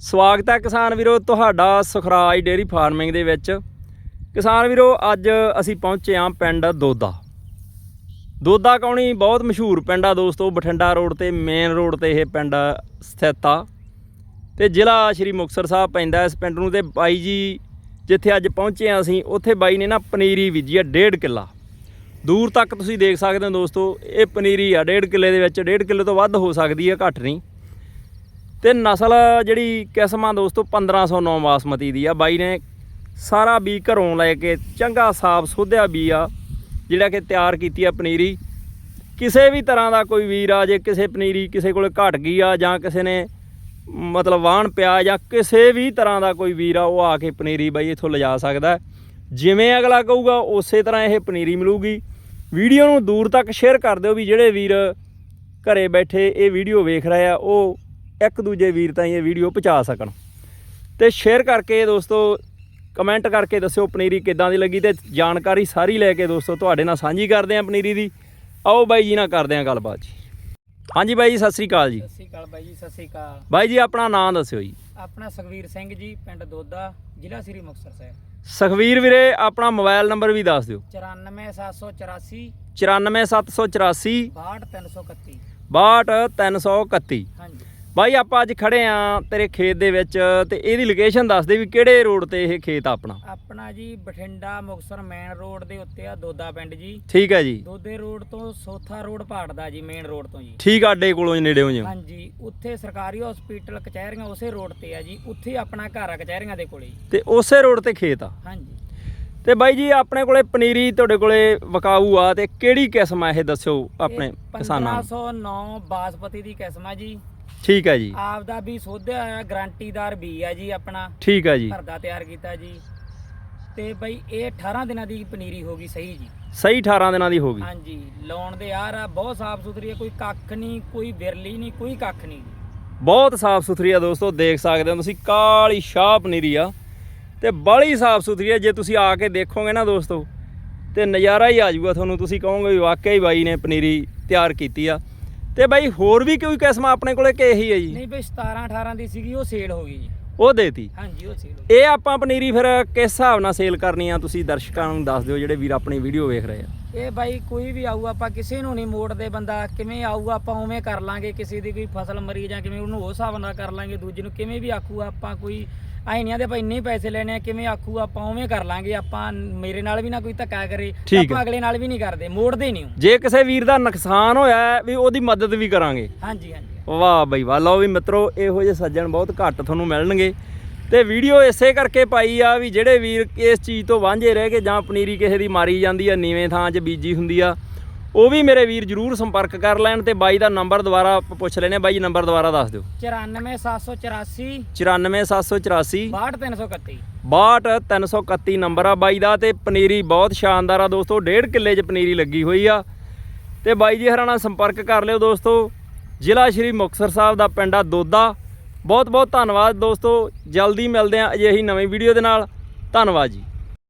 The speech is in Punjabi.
ਸਵਾਗਤ ਹੈ ਕਿਸਾਨ ਵੀਰੋ ਤੁਹਾਡਾ ਸੁਖਰਾਜ ਡੇਅਰੀ ਫਾਰਮਿੰਗ ਦੇ ਵਿੱਚ। ਕਿਸਾਨ ਵੀਰੋ, ਅੱਜ ਅਸੀਂ ਪਹੁੰਚੇ ਹਾਂ ਪਿੰਡ ਦੋਦਾ। ਦੋਦਾ ਕੌਣੀ ਬਹੁਤ ਮਸ਼ਹੂਰ ਪਿੰਡ ਆ ਦੋਸਤੋ, ਬਠਿੰਡਾ ਰੋਡ ਤੇ ਮੇਨ ਰੋਡ ਤੇ ਇਹ ਪਿੰਡ ਸਥਿਤ ਆ। ਤੇ ਜ਼ਿਲ੍ਹਾ ਸ਼੍ਰੀ ਮੁਕਤਸਰ ਸਾਹਿਬ ਪੈਂਦਾ ਇਸ ਪਿੰਡ ਨੂੰ ਤੇ ਬਾਈ ਜੀ ਜਿੱਥੇ ਅੱਜ ਪਹੁੰਚੇ ਆ ਅਸੀਂ, ਉੱਥੇ ਬਾਈ ਨੇ ਨਾ ਪਨੀਰੀ ਬੀਜੀ ਆ ਡੇਢ ਕਿੱਲਾ। ਦੂਰ ਤੱਕ ਤੁਸੀਂ ਦੇਖ ਸਕਦੇ ਹੋ ਦੋਸਤੋ, ਇਹ ਪਨੀਰੀ ਆ ਡੇਢ ਕਿੱਲੇ ਦੇ ਵਿੱਚ, ਡੇਢ ਕਿੱਲੇ ਤੋਂ ਵੱਧ ਹੋ ਸਕਦੀ ਹੈ ਘੱਟ ਨਹੀਂ। ਤੇ ਨਸਲ ਜਿਹੜੀ ਕਿਸਮ ਆ ਦੋਸਤੋ 1509 ਬਾਸਮਤੀ ਦੀ ਆ। ਬਾਈ ਨੇ ਸਾਰਾ ਬੀ ਘਰੋਂ ਲੈ ਕੇ ਚੰਗਾ ਸਾਫ਼ ਸੋਧਿਆ ਬੀ ਆ, ਜਿਹੜਾ ਕਿ ਤਿਆਰ ਕੀਤੀ ਆ ਪਨੀਰੀ। ਕਿਸੇ ਵੀ ਤਰ੍ਹਾਂ ਦਾ ਕੋਈ ਵੀਰ ਆ, ਜੇ ਕਿਸੇ ਪਨੀਰੀ ਕਿਸੇ ਕੋਲੇ ਘਟ ਗਈ ਆ ਜਾਂ ਕਿਸੇ ਨੇ ਮਤਲਬ ਵਾਹਣ ਪਿਆ ਜਾਂ ਕਿਸੇ ਵੀ ਤਰ੍ਹਾਂ ਦਾ ਕੋਈ ਵੀਰ ਆ, ਉਹ ਆ ਕੇ ਪਨੀਰੀ ਬਾਈ ਇੱਥੋਂ ਲਿਜਾ ਸਕਦਾ ਜਿਵੇਂ ਅਗਲਾ ਕਹੂਗਾ, ਉਸੇ ਤਰ੍ਹਾਂ ਇਹ ਪਨੀਰੀ ਮਿਲੂਗੀ। ਵੀਡੀਓ ਨੂੰ ਦੂਰ ਤੱਕ ਸ਼ੇਅਰ ਕਰ ਦਿਓ ਵੀ ਜਿਹੜੇ ਵੀਰ ਘਰੇ ਬੈਠੇ ਇਹ ਵੀਡੀਓ ਵੇਖ ਰਹੇ ਆ, ਉਹ ਇੱਕ ਦੂਜੇ ਵੀਰ ਤਾਈਂ ਇਹ ਵੀਡੀਓ ਪਹੁੰਚਾ ਸਕਣ। ਤੇ ਸ਼ੇਅਰ ਕਰਕੇ ਦੋਸਤੋ ਕਮੈਂਟ ਕਰਕੇ ਦੱਸਿਓ ਪਨੀਰੀ ਕਿੱਦਾਂ ਦੀ ਲੱਗੀ ਤੇ ਜਾਣਕਾਰੀ ਸਾਰੀ ਲੈ ਕੇ ਦੋਸਤੋ ਤੁਹਾਡੇ ਨਾਲ ਸਾਂਝੀ ਕਰਦੇ ਆਂ ਪਨੀਰੀ ਦੀ। ਆਓ ਬਾਈ ਜੀ ਨਾਲ ਕਰਦੇ ਆਂ ਗੱਲਬਾਤ ਜੀ। ਹਾਂਜੀ ਬਾਈ ਜੀ ਸਤਿ ਸ੍ਰੀ ਅਕਾਲ ਜੀ। ਸਤਿ ਸ਼੍ਰੀ ਅਕਾਲ ਬਾਈ ਜੀ ਸਤਿ ਸ਼੍ਰੀ ਅਕਾਲ। ਬਾਈ ਜੀ ਆਪਣਾ ਨਾਮ ਦੱਸਿਓ ਜੀ। ਆਪਣਾ ਸੁਖਵੀਰ ਸਿੰਘ ਜੀ ਪਿੰਡ ਦੋਦਾ ਜ਼ਿਲ੍ਹਾ ਸ੍ਰੀ ਮੁਕਤਸਰ ਸਾਹਿਬ। ਸੁਖਵੀਰ ਵੀਰੇ ਆਪਣਾ ਮੋਬਾਈਲ ਨੰਬਰ ਵੀ ਦੱਸ ਦਿਓ। 94784 94784 62331 62331 ਹਾਂਜੀ ਬਾਈ ਆਪਾਂ ਅੱਜ ਖੜੇ ਆਂ ਤੇਰੇ ਖੇਤ ਦੇ ਵਿੱਚ ਤੇ ਇਹਦੀ ਲੋਕੇਸ਼ਨ ਦੱਸ ਦੇ ਵੀ ਕਿਹੜੇ ਰੋਡ ਤੇ ਇਹ ਖੇਤ ਆ ਆਪਣਾ? ਆਪਣਾ ਜੀ ਬਠਿੰਡਾ ਮੁਕਤਸਰ ਮੇਨ ਰੋਡ ਦੇ ਉੱਤੇ ਆ ਦੋਦਾ ਪਿੰਡ ਜੀ। ਠੀਕ ਹੈ ਜੀ। ਦੋਦੇ ਰੋਡ ਤੋਂ ਸੋਥਾ ਰੋਡ ਪਾੜਦਾ ਜੀ ਮੇਨ ਰੋਡ ਤੋਂ ਜੀ। ਠੀਕ ਆ ਅੱਡੇ ਕੋਲੋਂ ਨੇੜੇ ਹੋ ਜਿਵੇਂ ਹਾਂਜੀ ਉੱਥੇ ਸਰਕਾਰੀ ਹਸਪੀਟਲ ਕਚਹਿਰੀਆਂ ਉਸੇ ਰੋਡ ਤੇ ਆ ਜੀ। ਉੱਥੇ ਆਪਣਾ ਘਰ ਆ ਕਚਹਿਰੀਆਂ ਦੇ ਕੋਲੇ ਜੀ। ਤੇ ਉਸੇ ਰੋਡ ਤੇ ਖੇਤ ਆ? ਹਾਂਜੀ। ਤੇ ਬਾਈ ਜੀ ਆਪਣੇ ਕੋਲੇ ਪਨੀਰੀ ਤੁਹਾਡੇ ਕੋਲੇ ਵਕਾਊ ਆ ਤੇ ਕਿਹੜੀ ਕਿਸਮ ਆ? ਇਹ ਦੱਸਿਓ ਆਪਣੇ ਕਿਸਾਨਾਂ ਨੂੰ। 1509 ਬਾਸਪਤੀ ਦੀ ਕਿਸਮ ਆ ਜੀ। ਠੀਕ ਹੈ ਜੀ। ਆਪ ਦਾ ਵੀ ਸੋਧਿਆ ਹੋਇਆ ਗਾਰੰਟੀਦਾਰ ਬੀ ਆ ਜੀ ਆਪਣਾ। ਠੀਕ ਹੈ ਜੀ। ਘਰ ਦਾ ਤਿਆਰ ਕੀਤਾ ਜੀ। ਤੇ ਬਈ ਇਹ 18 ਦਿਨਾਂ ਦੀ ਪਨੀਰੀ ਹੋ ਗਈ ਸਹੀ ਜੀ। ਸਹੀ 18 ਦਿਨਾਂ ਦੀ ਹੋ ਗਈ। ਹਾਂਜੀ ਲਾਉਣ ਦੇ ਯਾਰ ਆ ਬਹੁਤ ਸਾਫ਼ ਸੁਥਰੀ ਹੈ ਕੋਈ ਕੱਖ ਨਹੀਂ ਕੋਈ ਵਿਰਲੀ ਨਹੀਂ ਕੋਈ ਕੱਖ ਨਹੀਂ ਬਹੁਤ ਸਾਫ਼ ਸੁਥਰੀ ਆ ਦੋਸਤੋ ਦੇਖ ਸਕਦੇ ਹੋ ਤੁਸੀਂ ਕਾਲੀ ਸ਼ਾਹ ਪਨੀਰੀ ਆ। ਤੇ ਬੜੀ ਸਾਫ਼ ਸੁਥਰੀ ਆ ਜੇ ਤੁਸੀਂ ਆ ਕੇ ਦੇਖੋਗੇ ਨਾ ਦੋਸਤੋ ਤੇ ਨਜ਼ਾਰਾ ਹੀ ਆ ਜਾਊਗਾ ਤੁਹਾਨੂੰ। ਤੁਸੀਂ ਕਹੋਗੇ ਵੀ ਵਾਕਿਆ ਹੀ ਬਾਈ ਨੇ ਪਨੀਰੀ ਤਿਆਰ ਕੀਤੀ ਆ। ਤੇ ਬਾਈ ਹੋਰ ਵੀ ਕੋਈ ਕਿਸਮ ਆਪਣੇ ਕੋਲੇ ਕਿ ਇਹੀ ਹੈ ਜੀ? ਨਹੀਂ ਬਈ 17 18 ਦੀ ਸੀਗੀ, ਉਹ ਸੇਲ ਹੋ ਗਈ ਜੀ। ਉਹ ਦੇਤੀ। ਹਾਂਜੀ ਉਹ ਸੇਲ ਹੋ ਇਹ ਆਪਾਂ ਪਨੀਰੀ ਫਿਰ ਕਿਸ ਹਿਸਾਬ ਨਾਲ ਸੇਲ ਕਰਨੀ ਆ? ਤੁਸੀਂ ਦਰਸ਼ਕਾਂ ਨੂੰ ਦੱਸ ਦਿਓ ਜਿਹੜੇ ਵੀਰ ਆਪਣੀ ਵੀਡੀਓ ਵੇਖ ਰਹੇ ਆ। ਇਹ ਬਾਈ ਕੋਈ ਵੀ ਆਊ ਆਪਾਂ ਕਿਸੇ ਨੂੰ ਨਹੀਂ ਮੋੜਦੇ ਬੰਦਾ। ਕਿਵੇਂ ਆਊਗਾ ਆਪਾਂ ਉਵੇਂ ਕਰ ਲਾਂਗੇ। ਕਿਸੇ ਦੀ ਕੋਈ ਫਸਲ ਮਰੀ ਜਾਂ ਕਿਵੇਂ ਉਹਨੂੰ ਉਸ ਹਿਸਾਬ ਨਾਲ ਕਰ ਲਾਂਗੇ। ਦੂਜੇ ਨੂੰ ਕਿਵੇਂ ਵੀ ਆਖੂਗਾ ਆਪਾਂ ਕੋਈ ਆਈ ਨਹੀਂ ਆਦੇ ਭਾਈ ਇੰਨੇ ਹੀ ਪੈਸੇ ਲੈਣੇ ਆ ਕਿਵੇਂ ਆਖੂਗਾ ਆਪਾਂ ਉਵੇਂ ਕਰ ਲਾਂਗੇ। ਆਪਾਂ ਮੇਰੇ ਨਾਲ ਵੀ ਨਾ ਕੋਈ ਧੱਕਾ ਕਰੇ ਤੇ ਠੀਕ ਆਪਾਂ। ਅਗਲੇ ਨਾਲ ਵੀ ਨਹੀਂ ਕਰਦੇ। ਮੋੜਦੇ ਨਹੀਂ ਉਹ। ਜੇ ਕਿਸੇ ਵੀਰ ਦਾ ਨੁਕਸਾਨ ਹੋਇਆ ਹੈ, ਵੀ ਉਹਦੀ ਮਦਦ ਵੀ ਕਰਾਂਗੇ। ਹਾਂਜੀ ਹਾਂਜੀ। ਵਾਹ ਬਈ ਵਾਹ। ਲਓ ਵੀ ਮਿੱਤਰੋ ਇਹੋ ਜਿਹੇ ਸੱਜਣ ਬਹੁਤ ਘੱਟ ਤੁਹਾਨੂੰ ਮਿਲਣਗੇ। ਤੇ ਵੀਡੀਓ ਇਸੇ ਕਰਕੇ ਪਾਈ ਆ ਵੀ ਜਿਹੜੇ ਵੀਰ ਇਸ ਚੀਜ਼ ਤੋਂ ਵਾਂਝੇ ਰਹਿ ਕੇ ਜਾਂ ਪਨੀਰੀ ਕਿਸੇ ਦੀ ਮਾਰੀ ਜਾਂਦੀ ਆ ਨੀਵੇਂ ਥਾਂ 'ਚ ਬੀਜੀ ਹੁੰਦੀ ਆ ਉਹ ਵੀ ਮੇਰੇ ਵੀਰ ਜਰੂਰ ਸੰਪਰਕ ਕਰ ਲੈਣ ਤੇ ਬਾਈ ਦਾ ਨੰਬਰ ਦੁਬਾਰਾ ਪੁੱਛ ਲੈਨੇ ਬਾਈ ਨੰਬਰ ਦੁਬਾਰਾ ਦੱਸ ਦਿਓ। 94784 94784 62331 62331 ਨੰਬਰ ਆ ਬਾਈ ਦਾ ਤੇ ਪਨੀਰੀ ਬਹੁਤ ਸ਼ਾਨਦਾਰ ਆ ਦੋਸਤੋ ਡੇਢ ਕਿੱਲੇ 'ਚ ਪਨੀਰੀ ਲੱਗੀ ਹੋਈ ਆ। ਤੇ ਬਾਈ ਜੀ ਹਰਾਂ ਨਾਲ ਸੰਪਰਕ ਕਰ ਲਿਓ ਦੋਸਤੋ। ਜ਼ਿਲ੍ਹਾ ਸ਼੍ਰੀ ਮੁਕਤਸਰ ਸਾਹਿਬ ਦਾ ਪਿੰਡ ਆ ਦੋਦਾ। ਬਹੁਤ ਬਹੁਤ ਧੰਨਵਾਦ ਦੋਸਤੋ। ਜਲਦੀ ਮਿਲਦੇ ਆ ਅਜਿਹੀ ਨਵੀਂ ਵੀਡੀਓ ਦੇ ਨਾਲ। ਧੰਨਵਾਦ ਜੀ।